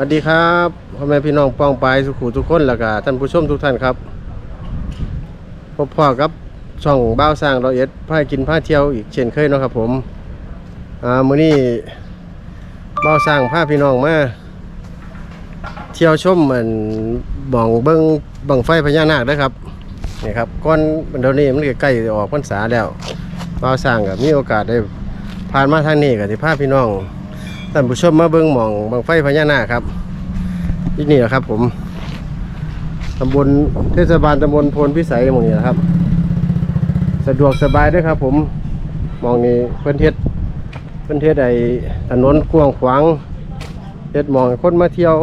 วัสดีครับพ่อแม่พี่น้องป้องปายสุขุทุกคนแล้วก็ท่านผู้ชมทุกท่านครับพบพ่อกับช่องบ้าวสร้างเราเอ็ดพากินพาเที่ยวอีกเช่นเคยเนาะครับผมอ่ามื้อนี้บ้าวสร้างพาพี่น้องมาเที่ยวชมเหมือนบ่องเบิ้งบังไฟพญานาคนะครับนี่ครับก้อนเดี๋ยวนี้มันก็ใกล้ออกพรรษาแล้วบ้าวสร้างก็มีโอกาสได้ผ่านมาทางนี้ก็สิพาพี่น้อง ท่านผู้ชมมาเบิ่งหมองบังไฟพญานาคครับที่นี่แหละครับ ผมตำบลเทศบาลตำบลโพนพิสัยหมองนี้นะครับ สะดวกสบายด้วยครับ ผมหมองนี้เพิ่อนเฮ็ดเพิ่อนเฮ็ดไอถนนกว้างขวางเฮ็ดหมองให้คนมาเที่ยว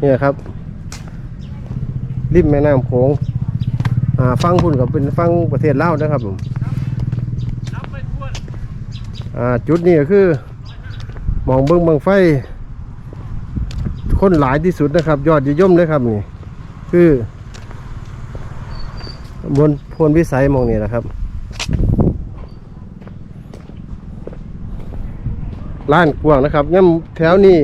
เนี่ยครับริมแม่น้ำโขงอ่าฟังพุ่นกับเป็นฟังประเทศลาวนะครับผมอ่าจุดนี้ก็คือ มองเบิ้งบังไฟ คนหลายที่สุดนะครับ ยอดนิยมเลยครับนี่ คือบนพนวิสัยมองนี่นะครับล้านกว้างนะครับย่ำแถวนี้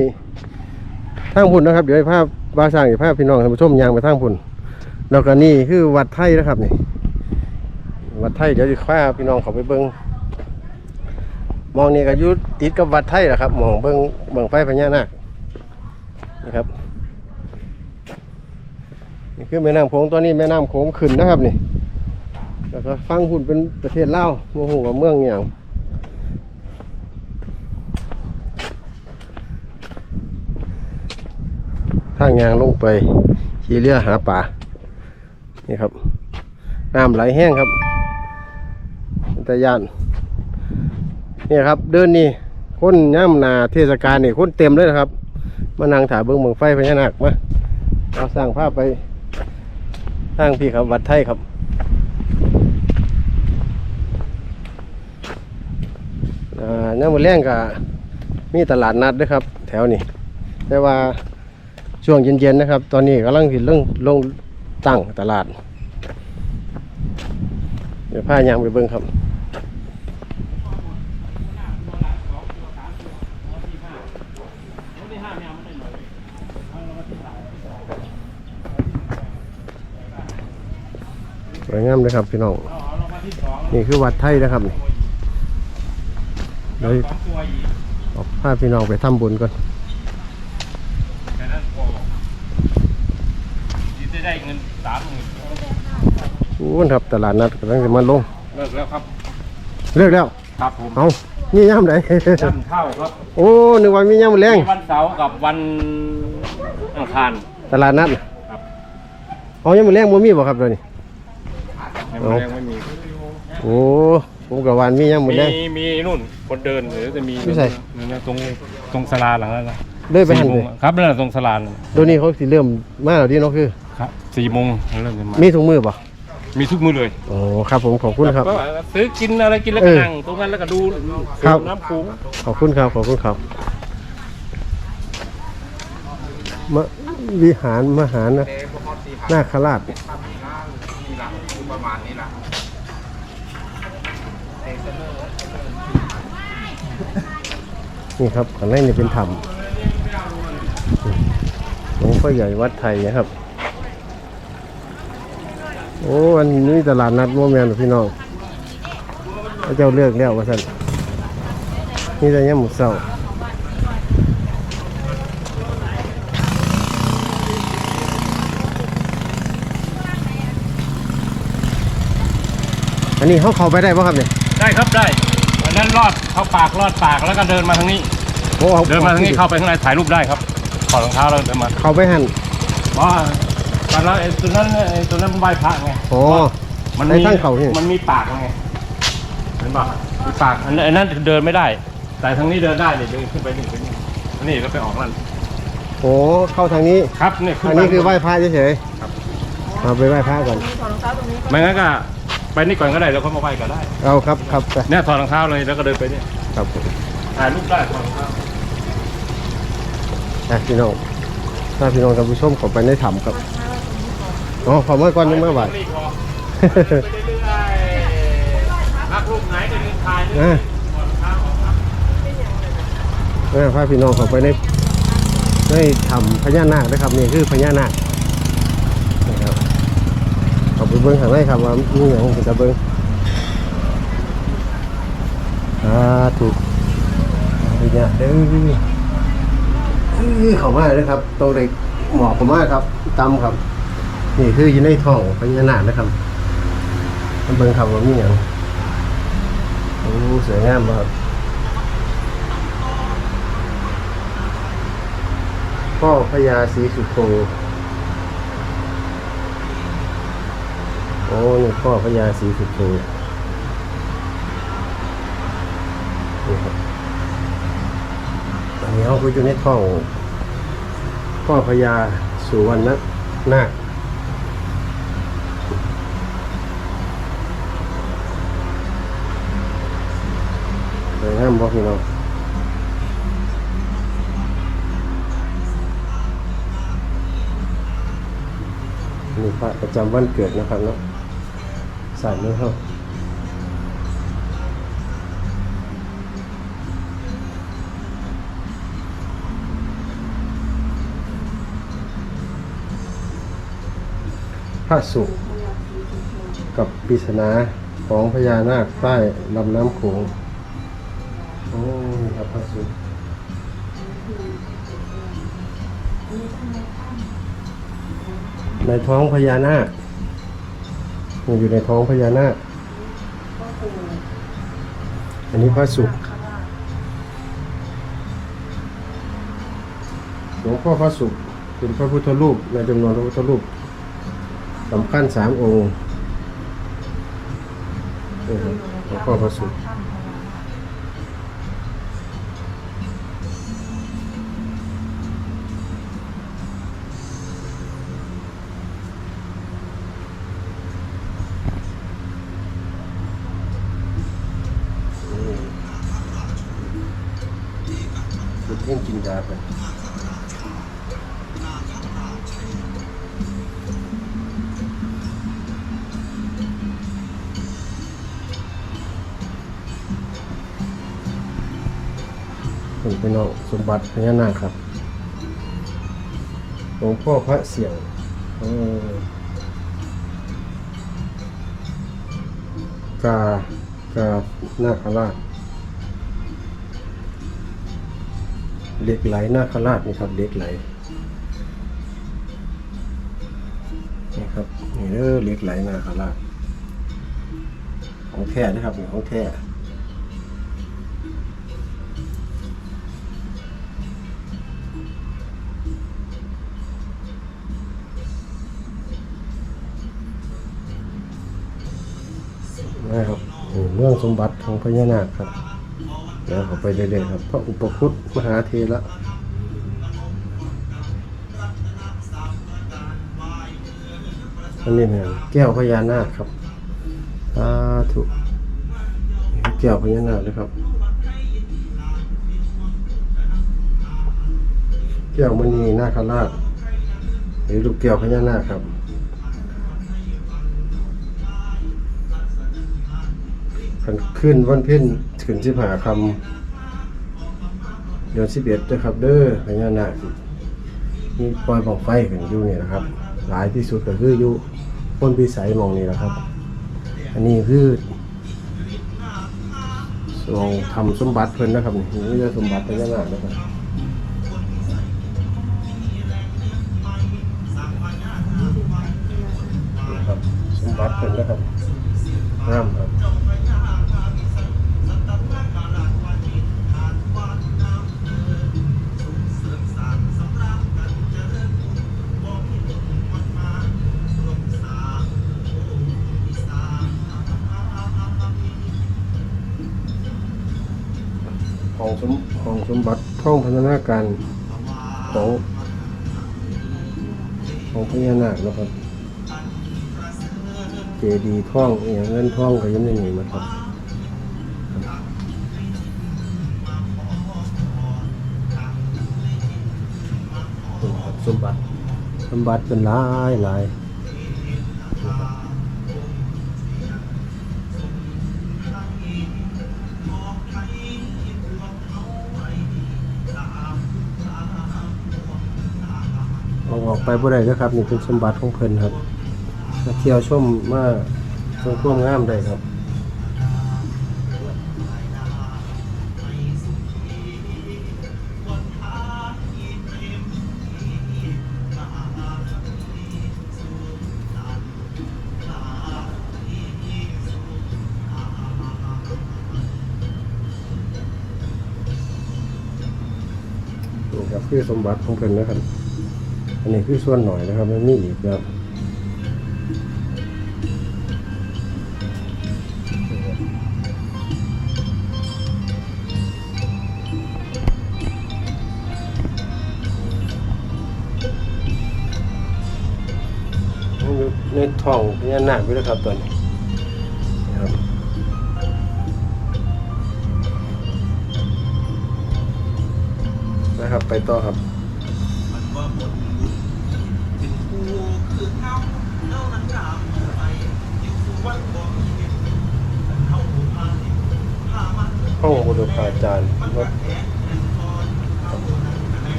ทางพุ่นนะครับ เดี๋ยวให้ภาพบาสร้างอีกภาพพี่น้องท่านผู้ชมยางไปทางพุ่นแล้วก็นี่คือวัดไทยนะครับนี่วัดไทยเดี๋ยวจะพาพี่น้องเขาไปเบิ้ง มองนี่ก็ยุติดกับวัดไทยแหละครับ มองเบิ้งเบิ้งไฟพญานาคนะครับนี่คือแม่น้ำโขงตอนนี้แม่น้ำโขงขึ้นนะครับนี่แล้วก็ฟังหุ่นเป็นประเทศลาวโมโหกับเมืองอหย่างทางยางลงไปขี่เรือหาป่านี่ครับน้ำไหลแห้งครับเป็นตะยาน นี่ครับ เดินนี่คนย่ำนาเทศกาลนี่คนเต็มเลยนะครับ มานั่งถ่ายเบิ้งเมืองไฟพญานาคมาเราสร้างภาพไปสร้างพี่ครับวัดไทยครับอ่าน้ำมันแรงกับมีตลาดนัดด้วยครับ แถวนี้ แต่ว่าช่วงเย็นๆนะครับ ตอนนี้กำลังผิดเรื่องลงตั้งตลาด เดี๋ยวพายางไปเบิ้งครับ วยงามเลยครับพี่น้อง นี่คือวัดไทยนะครับนี่เดี๋ยวออกพาพี่น้องไปทำบุญก่อนแค่นั้นพอจะได้เงินสามหมื่นอู้นครับตลาดนัดกำลังจะมาลง เลิกแล้วครับ เลิกแล้ว ครับผม เอามีย่ำไหนจันเท่าครับ โอ้นึกว่ามีย่ำแรงมีวันเสาร์กับวันอังคาร ตลาดนัดน่ะครับเอาย่ำแรงบ่มีบ่ครับเดี๋ยวนี้ ไม่เอาแรงไม่มีโอ้ผมกับวานมีย่ำแรมีงมีนู่นคนเดินหรือจะมีไม่ใช่นั่นนะตรงตรงสลาหลังนั้นนะเลยไปหันสี่เลโมยงครับนั่นแหละตรงสลาน่ะเดี๋ยวนี้เขาสิเริ่มมาแล้วดีเนาะคือครับสี่โมงเริ่มจะมามีถุงมือป่ะมีทุกมือเลยโอ้ครับผมขอบคุณครับก็ซื้อกินอะไรกินแล้วก็เออนั่งตรงนั้นแล้วก็ดูครับน้ำพุงขอบคุณครับขอบคุณครับมะวิหารมหานะนาคราช นี่ครับข้างในนี่เป็นถ้ำหลวงพ่อใหญ่วัดไทยนะครับ โอ้อันนี้ตลาดนัดโมแมนพี่น้องพระเจ้าเลือกแล้วว่าสันนี่แต่ยังหมดเศร้าอันนี้เขาเข้าไปได้ป่ะครับเนี่ย ได้ครับได้อันนั้นรอดเข้าปากรอดปากแล้วก็เดินมาทางนี้ โอ้อเดินมาทางนี้เข้าไปข้างในถ่ายรูปได้ครับถอดรองเท้าแล้วเดินมาเข้าไปหันเพราะว่าตอนนั้นไอ้ตัวนั้นไอ้ตัวนั้นมันไหว้พระไงโอ้ มันไอ้มีข้างเขานี่ มันมีปากไงเห็นป่ะมีปากอันนั้นอันนั้นเดินไม่ได้ แต่ทางนี้เดินได้เนี่ยเดินขึ้นไปนี่ไปนี่อันนี่แล้วไปออกนั่นโหเข้าทางนี้ ครับนี่ขึ้นอันนี้คือไหว้พระเฉยๆเอาไปไหว้พระก่อนไม่งั้นก็ ไปนี่ก่อนก็ได้แล้วเขามาไหว้ก็ได้เอาครับครับไปเนี่ยถอดรองเท้าเลยแล้วก็เดินไปเนี่ยครับผมถ่ายรูปได้ถอดรองเท้าอะพี่น้องถ้าพี่น้องท่านผู้ชมเข้าไปในถ้ำครับอ๋อขอเมื่อก่อนยังไม่ไหวนี่พอไปเรื่อยๆรักรูปไหนก็เดินถ่ายเลยอะ ถอดรองเท้าออกครับอ่าพาพี่น้องเข้าไปในได้ทำพญานาคนะครับนี่คือพญานาคนะครับเอาไปเบิ้งข้างในครับว่ามีอย่างเป็นตะเบิ้งอ่าถูกพญาเด้ออื้อเขามาเลยครับตรงเด็กหมอกเข้ามาครับตำครับ นี่คืออยู่ในท้องพญานาคนะครับมาเบิ้งครับว่ามีอย่างโอ้สวยงามมากพ่อพญาศรีสุโธ โอ้นี่พ่อพญาศรีสุโธนี่ครับอันนี้เขาคืออยู่ในท้องพ่อพญาสุวรรณนาคสวยงามบ่พี่น้องนี่พระประจำวันเกิดนะครับเนาะ ใส่มือเข้าพระสุขกับปริศนาของพญานาคใต้ลำน้ำโขงโอ้ครับพระสุขในท้องพญานาค มันอยู่ในท้องพญานาคอันนี้พระสุขหลวงพ่อพระสุขเป็นพระพุทธรูปในจำนวนพระพุทธรูปสำคัญสามองค์หลวงพ่อพระสุข ผมเป็นเอาสมบัติพญานาคครับหลวงพ่อพระเสียงกากานาคราชเหล็กไหลนาคราชนี่ครับเหล็กไหลนี่ครับนี่เด้อเหล็กไหลนาคราชของแท้นะครับของแท้ รื่องสมบัติของพญานาคครับแล้วเขาไปเรื่อยๆครับพระอุปคุตมหาเทระอันนี้เนี่ยแก้วพญานาคครับสาธุแก้วพญานาคนะครับแก้วมณีนาคราชหรือลูกแก้วพญานาคครับ กันขึ้นวันเพ็ญขึ้นสิบหาคำเดือนสิบเอ็ดนะครับ เด้อพญานาคมีปล่อยบอกไฟขึ้นอยู่นี่นะครับ หลายที่สุดก็คืออยู่พ้นพิสัยมองนี่นะครับ อันนี้คือลองทำสมบัติเพิ่นนะครับนี่นี่จะสมบัติพญานาคนะครับนี่ครับสมบัติเพิ่นนะครับงาม สมบัติท่องพัฒนาการของของพญานาคนะครับเจดีท่องอย่างเงินท่องก็ยังไม่มีมาครับสมบัติสมบัติเป็นหลายหลาย ไปบ่ได้เด้อครับนี่เป็นสมบัติของเพิ่นครับมาเที่ยวชมมาชมความงามได้ครับนี่ครับคือสมบัติของเพิ่นนะครับ อันนี้คือส่วนหน่อยนะครับมันมีอีกครับในท้องพญานาคอยู่แล้วครับตอนนี้ครับนะครับไปต่อครับ ห้องบุรพาจารย์วัด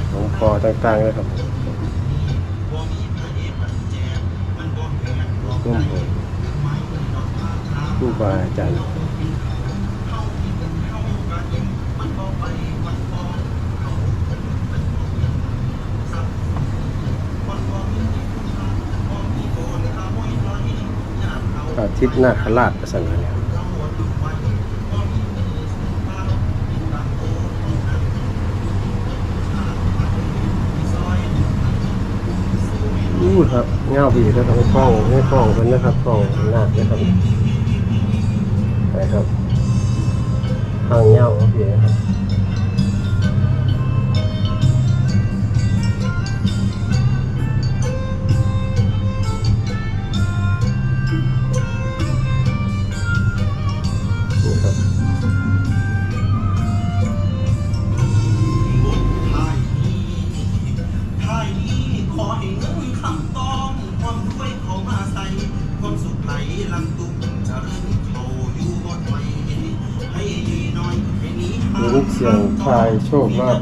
หลวงพ่อต่างๆเลยครับร่วมเลยครูบาอาจารย์ อาทิตย์นาคราชประสันเนี่ยอู้ครับเงาบีแล้วครับกล้องให้กล้องกันนะครับกล้องหน้านะครับไปครับทางเงาโอเคครับ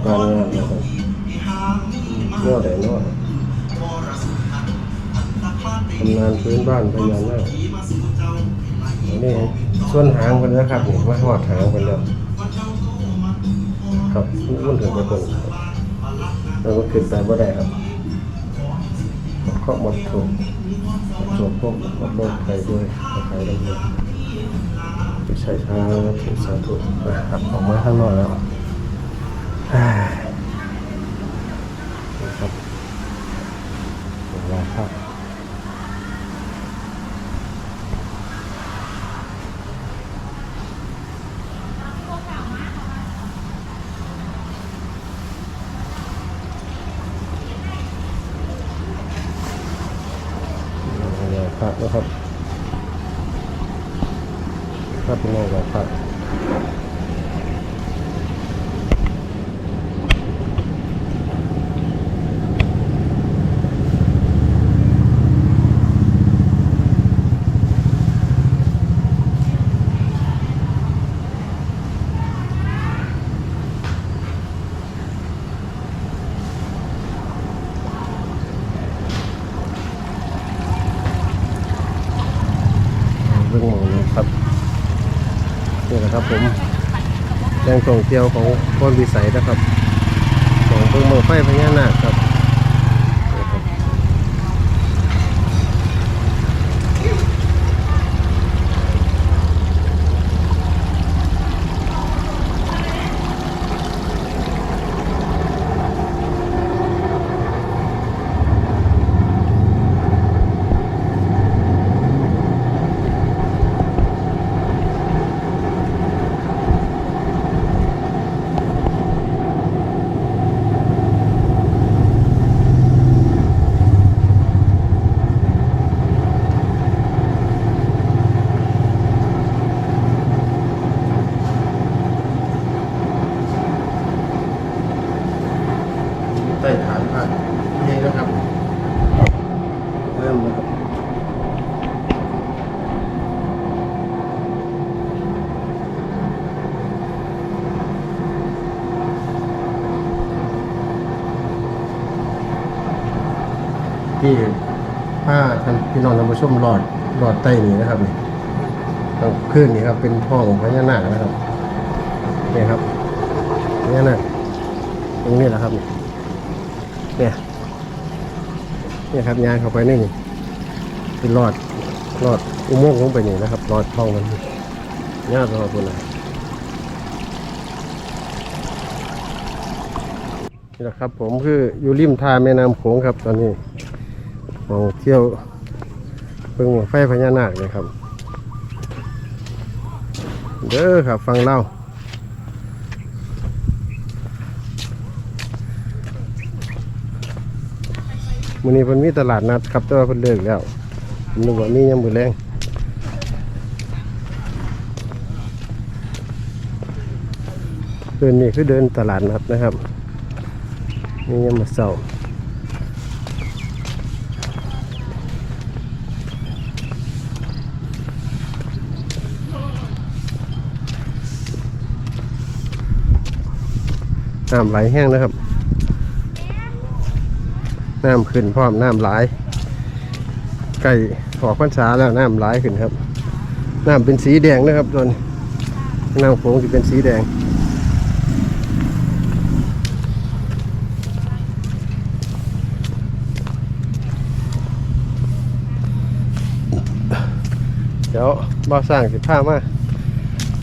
การงานนะครับห่างนี้มาเมื่อไหร่เนาะบรสุทธิ์อันตะพาติทำงานพื้นบ้านพญานาคที่มาสู่เจ้านนี้ส่วนหางกันนะครับนี่มาหอดหางกันแล้วว่าเจ้าโตมาครับมันถึงไปคนครับแล้วก็ขึ้นไปบ่ได้ครับก็หมดถูกจบพวกหมดโรคภัยด้วยภัยได้ด้วยใช้ช้าถูกสาธุนะครับออกมาข้างนอกแล้ว อ่านะครับเวลาครับเวลาครับนะครับครับเป็นไงบ้างครับ เรื่องหมองนะครับนี่แหละครับผมแรงท่องเที่ยวของคนวิสัยนะครับของเพิ่งเมืองไฟพญานาคครับ ใต้ฐานพระนี่นะครับเริ่มแล้วครับที่ผ้าท่านพี่น้องท่านผู้ชมรอดรอดใต้นี้นะครับนี่ทางขึ้นนี่ครับเป็นห้องพญานาคนะครับนี่ครับพญานาคตรงนี้แหละครับนี่ เนี่ยเนี่ยครับยางเข้าไปนี่นี่เป็นรอดรอดอุโมงค์ลงไปนี่นะครับรอดห้องมันยากรอดคนละนี่แหละครับผมคืออยู่ริมทาแม่น้ำโขงครับตอนนี้มองเที่ยวเบิ่งบั้งไฟพญานาคเลยครับ เด้อครับฟังเล่า มื้อนี้เพิ่นมีตลาดนัดครับแต่ว่าเพิ่นเลิกแล้วผมนึกว่ามียามมื้อแรงเดินนี่คือเดินตลาดนัดนะครับ นี่ยามมื้อเช้าน้ำไหลแห้งนะครับ น้ำขึ้นพร้อมน้ำไหลายใกล้ออกพรรษาแล้วน้ำไหลายขึ้นครับ น้ำเป็นสีแดงนะครับตอนน้ำโขงจะเป็นสีแดงเดี๋ยวบ่าสร้างสิผ้ามา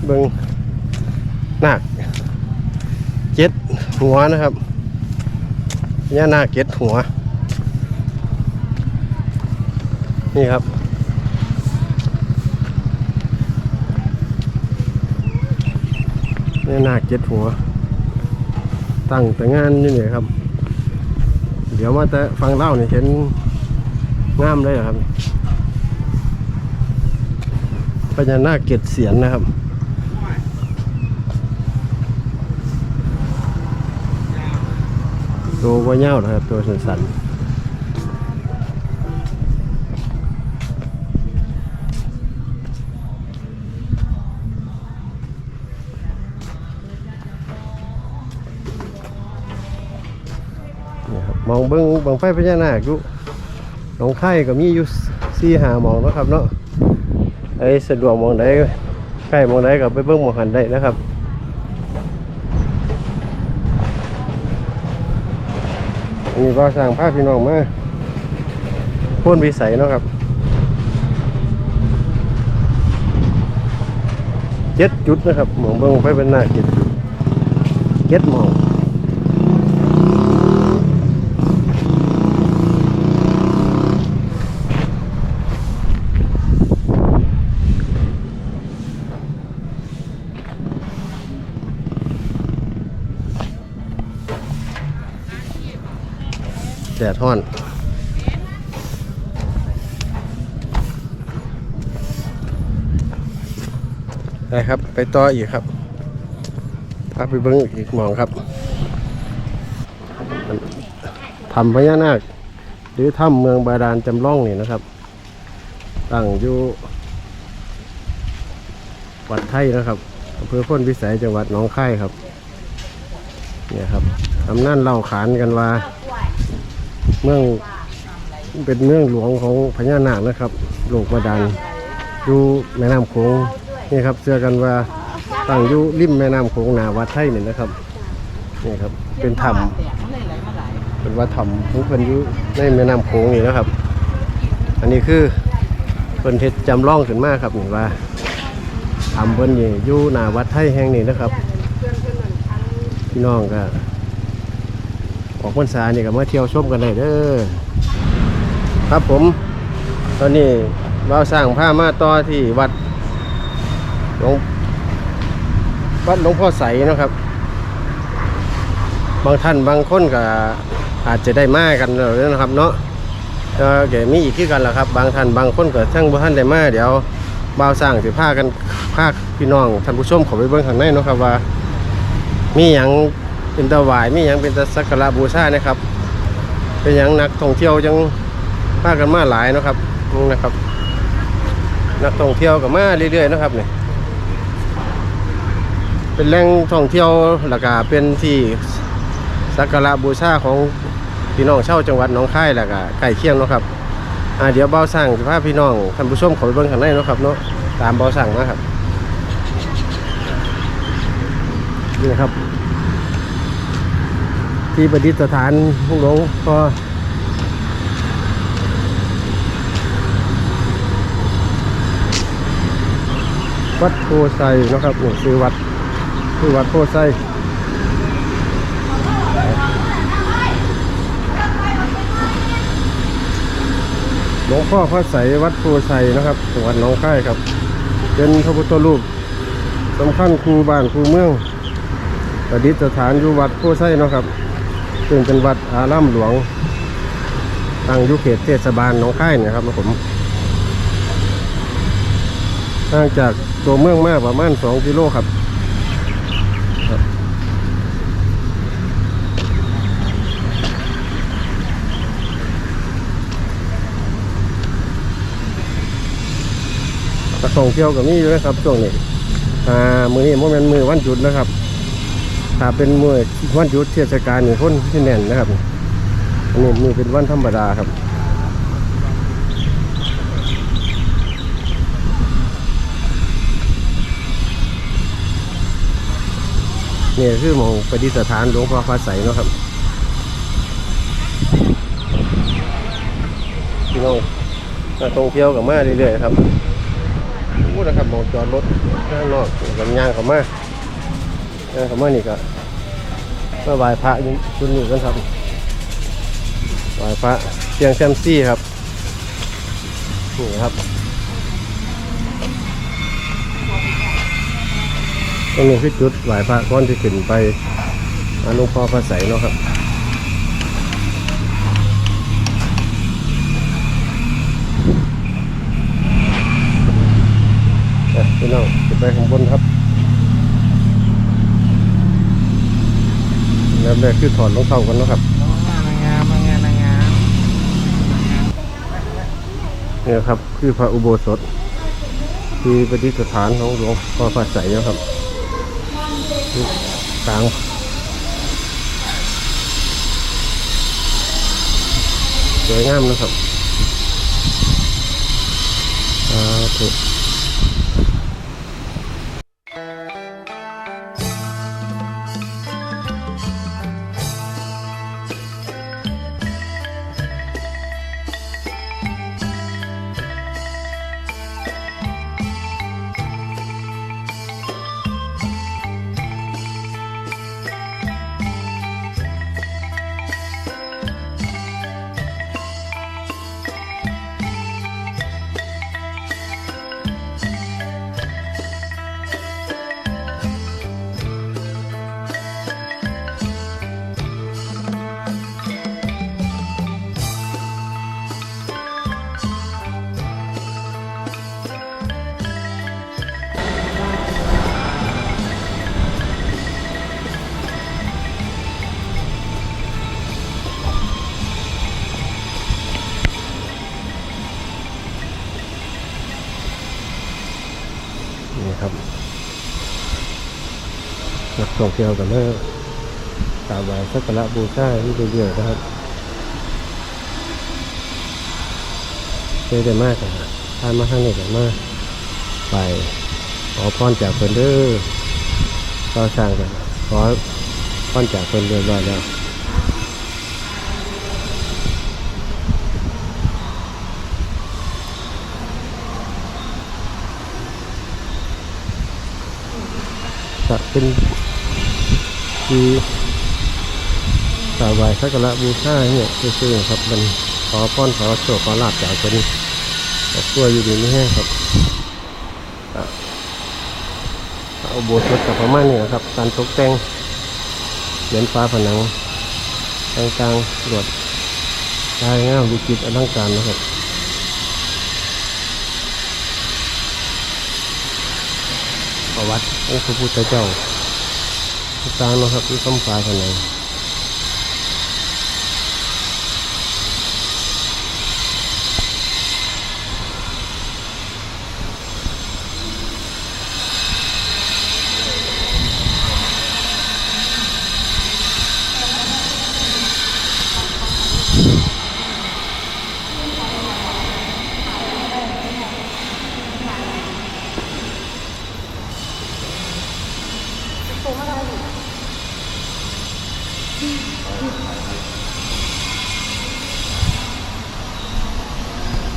เบิ่งนาคเจ็ดหัวนะครับย่านาเจ็ดหัว นี่ครับ นี่นาคเจ็ดหัว ตั้งแต่งานนี่เนี่ยครับ เดี๋ยวมาแต่ฟังเล่าเนี่ยเห็นงามเลยครับพญานาคเกศเสียนนะครับตัวว่าเง่านะครับ ตัวสันๆนี่ ครับมองเบิ้งบังไฟพญานาคอยู่หนองไข่ก็มีอยู่สี่หามองนะครับเนาะไอ้สะดวกมองใดใกล้มองใดก็ไปเบิ่งมองหันได้นะครับอันนี้ก็สร้างภาพพี่น้องมาพ่นวิสัยเนาะครับเจ็ดจุดนะครับมองเบิ่งไปเป็นหน้าเจ็ดจุดเจ็ดมอง ดดห้อนได้ครับ ไปต่ออีกครับพาไปเบิ้งอีกหมองครับทำพญานาค หรือถ้ำเมืองบาดาลจำลองนี่นะครับ ตั้งอยู่วัดไทยนะครับอำเภอพ้นพิสัยจังหวัดหนองคายครับ เนี่ยครับอำนาจเล่าขานกันว่า เมืองเป็นเมืองหลวงของพญานาคนะครับโลกบาดาลอยู่แม่น้ำโขงนี่ครับเชื่อกันว่าตั้งอยู่ริมแม่น้ำโขงนาวัดไทยนี่นะครับนี่ครับเป็นถ้ำเป็นวัดถ้ำของเพิ่นอยู่ในแม่น้ำโขงนี่นะครับ อันนี้คือเพิ่นเฮ็ดจำลองขึ้นมาครับนี่ว่าทำเพิ่นนี่อยู่นาวัดไทยแห่งนี้นะครับ พี่น้องก็ ออกพรรษานี่ยก็มาเที่ยวชมกันได้เด้อครับผม ตอนนี้เราสร้างผ้ามาต่อที่วัดหลวงวัดหลวงพ่อใสนะครับ บางท่านบางคนก็อาจจะได้มากันแล้วนะครับ เนาะก็เดี๋ยวมีอีกที่กันแหละครับ บางท่านบางคนก็ทั้งบ่ท่านได้มาเดี๋ยวบ่าวสร้างสิพากันพาพี่น้องท่านผู้ชมขาไปเบิ่งข้างในเนาะครับว่า มีหยัง เป็นตะหวายมียังเป็นตะสักการะบูชานะครับ เป็นยังนักท่องเที่ยวยังพากันมาหลายนะครับนี่นะครับ นักท่องเที่ยวก็มาเรื่อยๆนะครับเนี่ยเป็นแหล่งท่องเที่ยวแล้วก็เป็นที่สักการะบูชาของพี่น้องเช่าวจังหวัดหนองคายแล้วก็ใกล้เคียงนะครับอ่าเดี๋ยวเบาสั่งสิพาพี่น้องท่านผู้ชมขาไปเบิ่งข้างในนะครับเนาะตามเบาสั่งนะครับนี่นะครับ ที่ประดิษฐานพุ่งหลวงพ่อวัดโพไซนะครับนี่ชื่อวัดชื่อวัดโพไซหลวงพ่อพระใสวัดโพไซนะครับจังหวัดหนองคายครับ เป็นพระพุทธรูปสำคัญครูบ้านครูเมืองประดิษฐานอยู่วัดโพไซนะครับ ซึ่งเป็นวัดอารามหลวงตั้งอยู่เขตเทศบาลหนองค่ายนี่ยครับผมห่างจากตัวเมืองมากประมาณ2กิโลครับครับกระส่งเที่ยวกับนี่อยู่นะครับช่วงนี้อ่ามือนี้โมเมนมือวันหยุดนะครับ ถ้าเป็นมือวันหยุดเทศกาลนี่คนที่แน่นนะครับอันนี้มือเป็นวันธรรมดาครับนี่คือมองประดิษฐานหลวงพ่อฟ้าใสเนาะครับพี่น้องนักท่องเที่ยวกับมาเรื่อยๆครับพูดนะครับมองจอดรถข้างนอกกับย่างเขามา ย่างเขามานี่ก็มาไหว้พระอยู่ชุดนี้กันครับไหว้พระเชียงแซมซี่ครับนี่ครับตรงนี้คือจุดไหว้พระก้อนที่ขึ้นไปหาหลวงพ่อพระใสเนาะครับอะพี่น้องไปข้างบนครับ แล้วแรกคือถอดรองเท้ากันเนาะครับนางงามนางงามนางงามเนี่ยครับคือพระอุโบสถ ที่ประดิษฐานของหลวงพ่อพระใสเนาะครับที่กลางสวยงามนะครับอ่าถูก ท่องเที่ยวกันเนอะกราบไหว้สักการะบูชาที่เรื่อยๆนะครับเคยได้มากอะทานมาข้างนี้กันมากไปขอพรจากเพิ่นเด้อก็สร้างกันขอพรจากเพิ่นเรียบร้อยแล้วจะเป็น ที่กราบไหว้สักการะบูชาเนี่ยซื่อๆครับมันขอพรขอโชคขอลาบจากเพิ่นขอบตัวอยู่ดีไม่แห้งครับเอาโบสถ์กับประมาณนี้นะครับ การตกแต่งเหรียญฟ้าผนังต่างๆหลวดลายงามวิจิตรอลังการนะครับประวัติองค์พระพุทธเจ้า ตานะครับที่คำฟ้าผนัง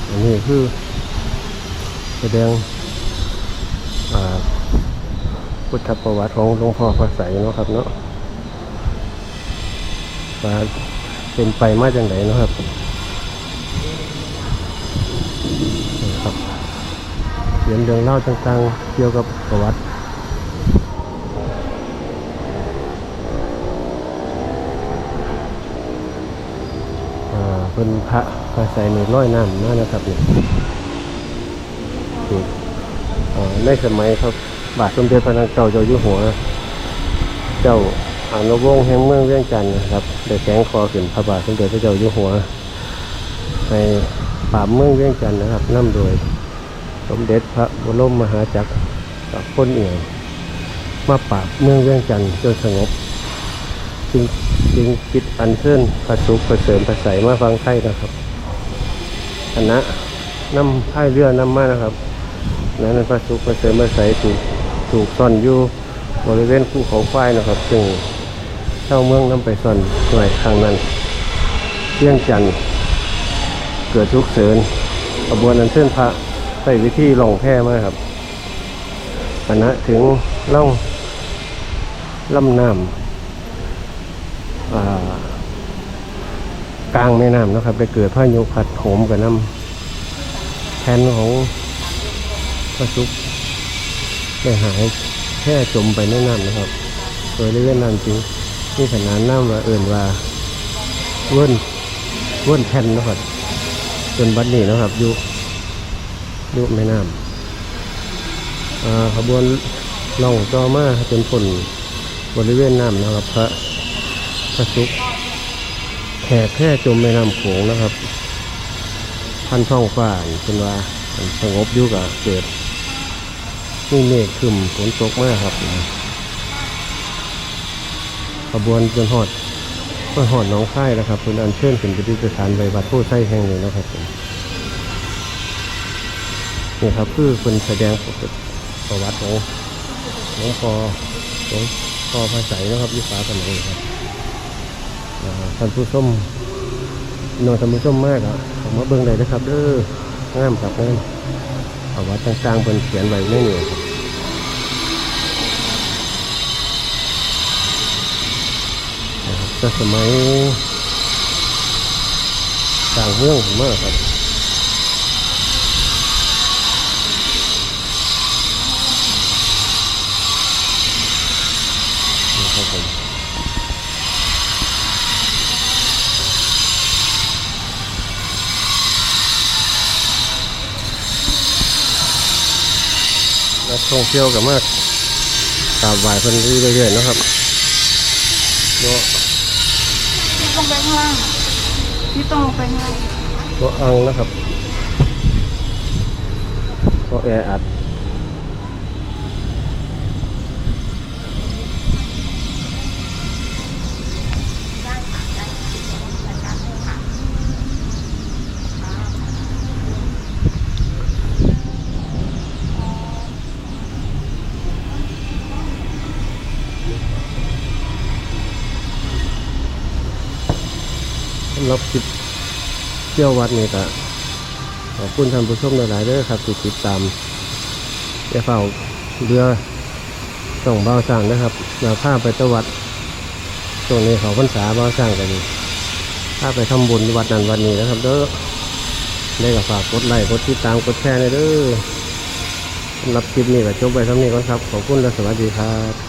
อันนี้คือ แสดงพุทธประวัติของหลวงพ่อพระไสยเนาะครับเนาะว่าเป็นไปมาจังไหนเนาะครับครับเขียนเรื่องเล่าต่างๆ เกี่ยวกับประวัติอ่าเป็นพระพระใสในร้อยน้ำมานะครับเนี่ย นี่อ่าในสมัยครับบาทสมเด็จพระนางเจ้าเจ้าอยู่หัว เจ้าอานุวงศ์แห่งเมืองเวียงจันทร์นะครับได้แสงคอขึ้นพระบาทสมเด็จพระเจ้าอยู่หัวในป่าเมืองเวียงจันทร์นะครับนำโดย สมเด็จพระบรมมหาจักรกับคนเอียงมาปราเมืองเวียงจันทร์จนสงบจึงจึงคิดอันเชิญพระสุขประเสริมประใสมาฟังไทยนะครับคณะนำพ่ายเรือนำมานะครับ นั้นพระสุขประเสริมประใสถูกถูกซ่อนอยู่บริเวณภูเขาไฟนะครับซึ่งเจ้าเมืองนำไปซ่อนหน่วยทางนั้นเที่ยงจันทร์เกิดทุกเสริญกระบวนอันเชิญพระใส่วิธีลงแพมากครับคณะถึงล่องลำน้ำกลางแม่น้ำนะครับได้เกิดพายุพัดโหมกับน้ำแทนของ พระสุกได้หายแค่จมไปในน้ำนะครับโดยเรื่องน้ำจริงนี่ขนาดน้ำว่าเอื่นว่าเว้นเว้นแทนนะครับจนบัดนี้นะครับยู่อยู่แม่น้ำขบวนล่องต่อมาเป็นบริเวณน้ำนะครับพระพระสุกแขกแค่จมแม่น้ำโขงนะครับ พันช่องฟ้านเป็นว่าสงบยู่กับเกิด นี่เมฆคึมฝนตกมากครับขบวนจนหอดก็หอดน้องค่ายนะครับเป็นอันเชิญขึ้นไปที่สถานใบบัตรผู้ใช้แห่งหนึ่งนะครับผมนี่ครับคือคนแสดงประวัติของหลวงพ่อหลวงพ่อพระใสนะครับยุคฝาผนังครับท่านผู้ชมนอนท่านผู้ชมมากอะออกมาเบิ่งได้นะครับเด้องามครับงาม เอาวัดต่างๆเป็นเขียนไว้ในนี่ครับนะครับแต่สมัยต่างเรื่องผมมากครับนี่ครับผม นัก ท่องเที่ยวกันมากตาบไหว้เพิ่นเรื่อยๆนะครับเนาะพี่ต้องไปข้างล่างพี่ต้องลงไปข้างล่างเนาะอังนะครับเนาแออัด รับคลิปเที่ยววัดนี่ก็ขอบคุณท่านผู้ชมหลายๆด้อครับที่ติดตามอย่าเฝ้าเรือส่งเบาสร้างนะครับเราพาไปตะวัดช่วงนี้เขาพรรษาเบาสร้างกันอยู่ถ้าไปทำบุญวัดนั้นวัดนี้นะครับ เด้อได้ก็ฝากกดไลค์กดติดตามกดแชร์เลยเด้อสำหรับคลิปนี้ก็จบไปเท่านี้ก่อนครับ ขอบคุณและสวัสดีครับ